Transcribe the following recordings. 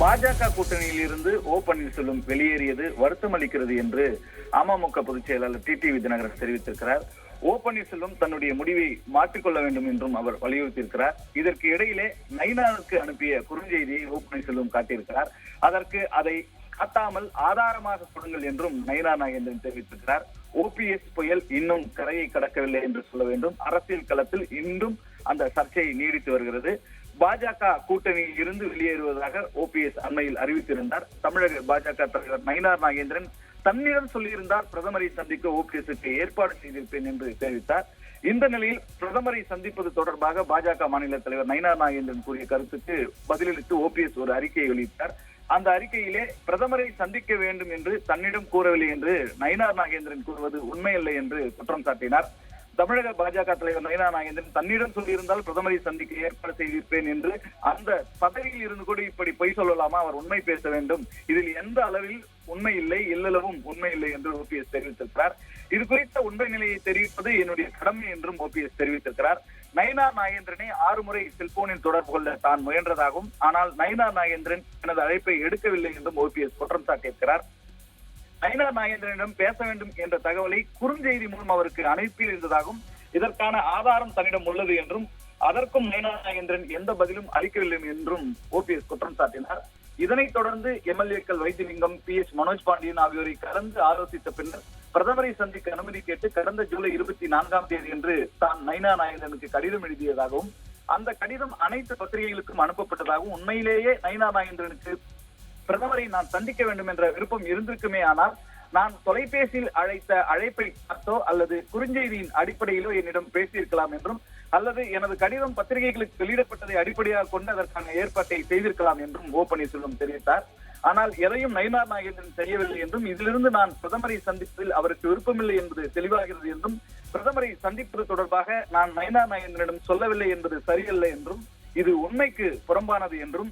பாஜக கூட்டணியில் இருந்து ஓ பன்னீர்செல்வம் வெளியேறியது வருத்தம் அளிக்கிறது என்று அமமுக பொதுச் செயலாளர் டி டி விஜயநகரன் தெரிவித்திருக்கிறார். ஓ பன்னீர்செல்வம் தன்னுடைய முடிவை மாற்றிக்கொள்ள வேண்டும் என்றும் அவர் வலியுறுத்தியிருக்கிறார். இதற்கு இடையிலே நைனாவுக்கு அனுப்பிய குறுஞ்செய்தியை ஓ பன்னீர்செல்வம் காட்டியிருக்கிறார். அதற்கு அதை காட்டாமல் ஆதாரமாக கொடுங்கள் என்றும் நைனா நாகேந்திரன் தெரிவித்திருக்கிறார். ஓபிஎஸ் புயல் இன்னும் கரையை கடக்கவில்லை என்று சொல்ல வேண்டும். அரசியல் களத்தில் இன்றும் அந்த சர்ச்சை நீடித்து வருகிறது. பாஜக கூட்டணியில் இருந்து வெளியேறுவதாக ஓபிஎஸ் அண்மையில் அறிவித்திருந்தார். தமிழக பாஜக தலைவர் நயினார் நாகேந்திரன் தன்னிடம் சொல்லியிருந்தார் பிரதமரை சந்திக்க ஓபிஎஸ்க்கு ஏற்பாடு செய்திருப்பேன் என்று தெரிவித்தார். இந்த நிலையில் பிரதமரை சந்திப்பது தொடர்பாக பாஜக மாநில தலைவர் நயினார் நாகேந்திரன் கூறிய கருத்துக்கு பதிலளித்து ஓபிஎஸ் ஒரு அறிக்கையை வெளியிட்டார். அந்த அறிக்கையிலே பிரதமரை சந்திக்க வேண்டும் என்று தன்னிடம் கூறவில்லை என்று நயினார் நாகேந்திரன் கூறுவது உண்மையில்லை என்று குற்றம் சாட்டினார். தமிழக பாஜக தலைவர் நயினா நாகேந்திரன் தன்னிடம் சொல்லியிருந்தால் பிரதமரை சந்திக்க ஏற்பாடு செய்திருப்பேன் என்று அந்த பதவியில் இருந்து கூட இப்படி பொய் சொல்லலாமா? அவர் உண்மை பேச வேண்டும். இதில் எந்த அளவில் உண்மை இல்லை இல்லளவும் உண்மை இல்லை என்று ஓபிஎஸ் தெரிவித்திருக்கிறார். இது குறித்த உண்மை நிலையை தெரிவிப்பது என்னுடைய கடமை என்றும் ஓபிஎஸ் தெரிவித்திருக்கிறார். நயனா நாகேந்திரனை ஆறு முறை செல்போனில் தொடர்பு கொள்ள தான் முயன்றதாகவும் ஆனால் நயனா நாகேந்திரன் எனது அழைப்பை எடுக்கவில்லை என்றும் ஓபிஎஸ் குற்றம் சாட்டியிருக்கிறார் நயினா நாகேந்திரனிடம் பேச வேண்டும் என்ற தகவலை குறுஞ்செய்தி மூலம் அவருக்கு அனுப்பியிருந்ததாகவும் இதற்கான ஆதாரம் தன்னிடம் உள்ளது என்றும் அதற்கும் நயினா நாகேந்திரன் எந்த பதிலும் அளிக்கவில்லை என்றும் ஓபிஎஸ் குற்றம் சாட்டினார். இதனைத் தொடர்ந்து எம்எல்ஏக்கள் வைத்திலிங்கம் பி எஸ் மனோஜ் பாண்டியன் ஆகியோரை கலந்து ஆலோசித்த பின்னர் பிரதமரை சந்திக்க அனுமதி கேட்டு கடந்த ஜூலை இருபத்தி நான்காம் தேதி என்று தான் நைனா நாகேந்திரனுக்கு கடிதம் எழுதியதாகவும் அந்த கடிதம் அனைத்து பத்திரிகைகளுக்கும் அனுப்பப்பட்டதாகவும் உண்மையிலேயே நைனா நாகேந்திரனுக்கு பிரதமரை நான் சந்திக்க வேண்டும் என்ற விருப்பம் இருந்திருக்குமே ஆனால் நான் தொலைபேசியில் அழைத்த அழைப்பை பார்த்தோ அல்லது குறுஞ்செய்தியின் அடிப்படையிலோ என்னிடம் பேசியிருக்கலாம் என்றும் அல்லது எனது கடிதம் பத்திரிகைகளுக்கு வெளியிடப்பட்டதை அடிப்படையாக கொண்டு அதற்கான ஏற்பாட்டை செய்திருக்கலாம் என்றும் ஓ பன்னீர்செல்வம் தெரிவித்தார். ஆனால் எதையும் நயினார் நாகேந்திரன் செய்யவில்லை என்றும் இதிலிருந்து நான் பிரதமரை சந்திப்பதில் அவருக்கு விருப்பமில்லை என்பது தெளிவாகிறது என்றும் பிரதமரை சந்திப்பது தொடர்பாக நான் நயினார் நாகேந்திரனிடம் சொல்லவில்லை என்பது சரியல்ல என்றும் இது உண்மைக்கு புறம்பானது என்றும்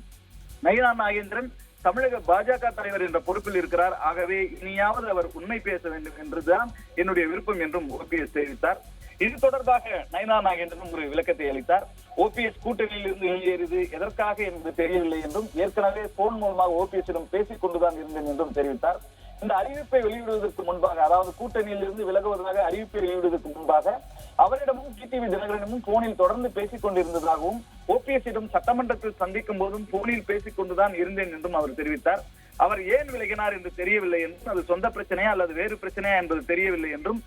நயினா நாகேந்திரன் தமிழக பாஜக தலைவர் என்ற பொறுப்பில் இருக்கிறார். ஆகவே இனியாவது அவர் உண்மை பேச வேண்டும் என்றுதான் என்னுடைய விருப்பம் என்றும் ஓபிஎஸ் தெரிவித்தார். இது தொடர்பாக நயனா நாகேந்திரன் ஒரு விளக்கத்தை அளித்தார். ஓபிஎஸ் கூட்டணியில் இருந்து வெளியேறியது எதற்காக என்பது தெரியவில்லை என்றும் ஏற்கனவே போன் மூலமாக ஓபிஎஸிடம் பேசிக் கொண்டுதான் இருந்தேன் என்றும் தெரிவித்தார். இந்த அறிவிப்பை வெளியிடுவதற்கு முன்பாக அதாவது கூட்டணியில் இருந்து விலகுவதாக அறிவிப்பை வெளியிடுவதற்கு முன்பாக அவரிடமும் டிடிவி தினகரனும் போனில் தொடர்ந்து பேசிக் கொண்டிருந்ததாகவும் ஓபிஎஸ்ஸிடம் சட்டமன்றத்தில் சந்திக்கும் போதும் போனில் பேசிக் கொண்டுதான் இருந்தேன் என்றும் அவர் தெரிவித்தார். அவர் ஏன் விலகினார் என்று தெரியவில்லை என்றும் அது சொந்த பிரச்சனையா அல்லது வேறு பிரச்சனையா என்பது தெரியவில்லை என்றும்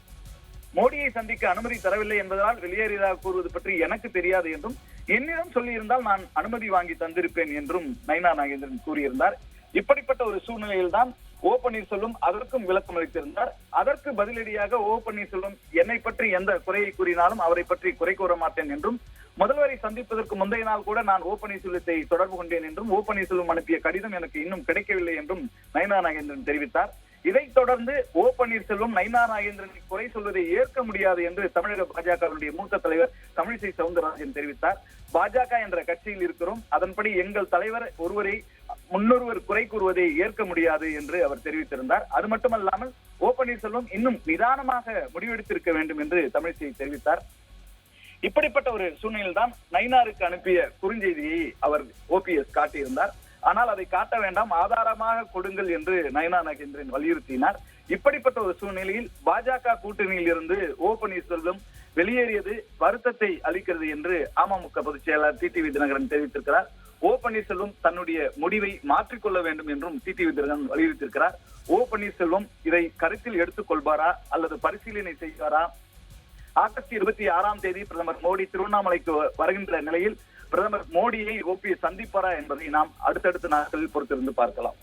மோடியை சந்திக்க அனுமதி தரவில்லை என்பதால் வெளியேறியதாக கூறுவது பற்றி எனக்கு தெரியாது என்றும் என்னிடம் சொல்லியிருந்தால் நான் அனுமதி வாங்கி தந்திருப்பேன் என்றும் நைனா நாகேந்திரன் கூறியிருந்தார். இப்படிப்பட்ட ஒரு சூழ்நிலையில்தான் ஓ பன்னீர்செல்வம் அதற்கும் விளக்கம் அளித்திருந்தார். அதற்கு பதிலடியாக ஓ பன்னீர்செல்வம் என்னை பற்றி எந்த குறையை கூறினாலும் அவரை பற்றி குறை கூற மாட்டேன் என்றும் முதல்வரை சந்திப்பதற்கு முந்தைய நாள் கூட நான் ஓ பன்னீர்செல்வத்தை தொடர்பு கொண்டேன் என்றும் ஓ பன்னீர்செல்வம் அனுப்பிய கடிதம் எனக்கு இன்னும் கிடைக்கவில்லை என்றும் நயனா நாகேந்திரன் தெரிவித்தார். இதைத் தொடர்ந்து ஓ பன்னீர்செல்வம் நயனா நாகேந்திரனை குறை சொல்வதை ஏற்க முடியாது என்று தமிழக பாஜகவினுடைய மூத்த தலைவர் தமிழிசை சவுந்தரராஜன் தெரிவித்தார். பாஜக என்ற கட்சியில் இருக்கிறோம். அதன்படி எங்கள் தலைவர் ஒருவரை முன்னொருவர் குறை கூறுவதை ஏற்க முடியாது என்று அவர் தெரிவித்திருந்தார். அது மட்டுமல்லாமல் ஓ பன்னீர்செல்வம் இன்னும் நிதானமாக முடிவெடுத்திருக்க வேண்டும் என்று தமிழிசை தெரிவித்தார். இப்படிப்பட்ட ஒரு சூழ்நிலையில்தான் நைனாருக்கு அனுப்பிய குறுஞ்செய்தியை அவர் ஓபிஎஸ் காட்டியிருந்தார். ஆனால் அதை காட்ட வேண்டாம் ஆதாரமாக கொடுங்கள் என்று நயனா நகேந்திரன் வலியுறுத்தினார். இப்படிப்பட்ட ஒரு சூழ்நிலையில் பாஜக கூட்டணியில் இருந்து ஓ பன்னீர்செல்வம் வெளியேறியது வருத்தத்தை அளிக்கிறது என்று அமமுக பொதுச் செயலாளர் டிடிவி தினகரன் தெரிவித்திருக்கிறார். ஓ பன்னீர்செல்வம் தன்னுடைய முடிவை மாற்றிக்கொள்ள வேண்டும் என்றும் டிடிவி தினகரன் வலியுறுத்தியிருக்கிறார். ஓ பன்னீர்செல்வம் இதை கருத்தில் எடுத்துக் கொள்வாரா அல்லது பரிசீலனை செய்வாரா? ஆகஸ்ட் இருபத்தி ஆறாம் தேதி பிரதமர் மோடி திருவண்ணாமலைக்கு வருகின்ற நிலையில் பிரதமர் மோடியை ஓபிஎஸ் சந்திப்பாரா என்பதை நாம் அடுத்தடுத்த நாட்களில் பொறுத்திருந்து பார்க்கலாம்.